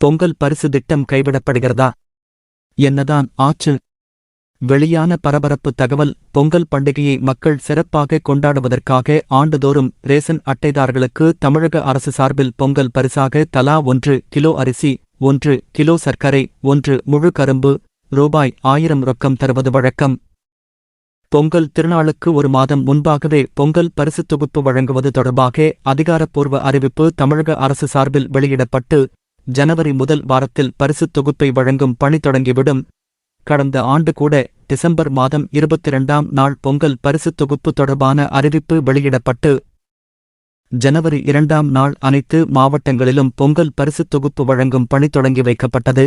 பொங்கல் பரிசு திட்டம் கைவிடப்படுகிறதா? என்னதான் ஆச்சு? வெளியான பரபரப்பு தகவல் பொங்கல் பண்டிகையை மக்கள் சிறப்பாக கொண்டாடுவதற்காக ஆண்டுதோறும் ரேசன் அட்டைதாரர்களுக்கு தமிழக அரசு சார்பில் பொங்கல் பரிசாக தலா ஒன்று கிலோ அரிசி ஒன்று கிலோ சர்க்கரை ஒன்று முழு கரும்பு ரூபாய் ஆயிரம் ரொக்கம் தருவது வழக்கம். பொங்கல் திருநாளுக்கு ஒரு மாதம் முன்பாகவே பொங்கல் பரிசு தொகுப்பு வழங்குவது தொடர்பாக அதிகாரப்பூர்வ அறிவிப்பு தமிழக அரசு சார்பில் வெளியிடப்பட்டு ஜனவரி முதல் வாரத்தில் பரிசுத் தொகுப்பை வழங்கும் பணி தொடங்கிவிடும். கடந்த ஆண்டு கூட டிசம்பர் மாதம் இருபத்தி இரண்டாம் நாள் பொங்கல் பரிசுத் தொகுப்பு தொடர்பான அறிவிப்பு வெளியிடப்பட்டு ஜனவரி இரண்டாம் நாள் அனைத்து மாவட்டங்களிலும் பொங்கல் பரிசுத் தொகுப்பு வழங்கும் பணி தொடங்கி வைக்கப்பட்டது.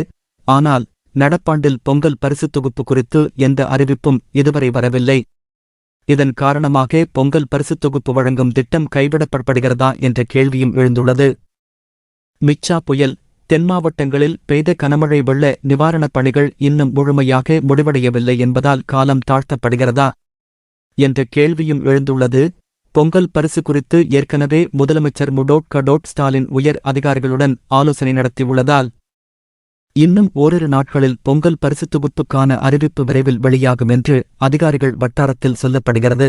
ஆனால் நடப்பாண்டில் பொங்கல் பரிசுத் தொகுப்பு குறித்து எந்த அறிவிப்பும் இதுவரை வரவில்லை. இதன் காரணமாக பொங்கல் பரிசுத் தொகுப்பு வழங்கும் திட்டம் கைவிடப்படுகிறதா என்ற கேள்வியும் எழுந்துள்ளது. மிச்சா புயல் தென் மாவட்டங்களில் பெய்த கனமழை வெள்ள நிவாரணப் பணிகள் இன்னும் முழுமையாக முடிவடையவில்லை என்பதால் காலம் தாழ்த்தப்படுகிறதா என்ற கேள்வியும் எழுந்துள்ளது. பொங்கல் பரிசு குறித்து ஏற்கனவே முதலமைச்சர் முடோட் கடோட் ஸ்டாலின் உயர் அதிகாரிகளுடன் ஆலோசனை நடத்தியுள்ளதால் இன்னும் ஓரிரு நாட்களில் பொங்கல் பரிசு தொகுப்புக்கான அறிவிப்பு விரைவில் வெளியாகும் என்று அதிகாரிகள் வட்டாரத்தில் சொல்லப்படுகிறது.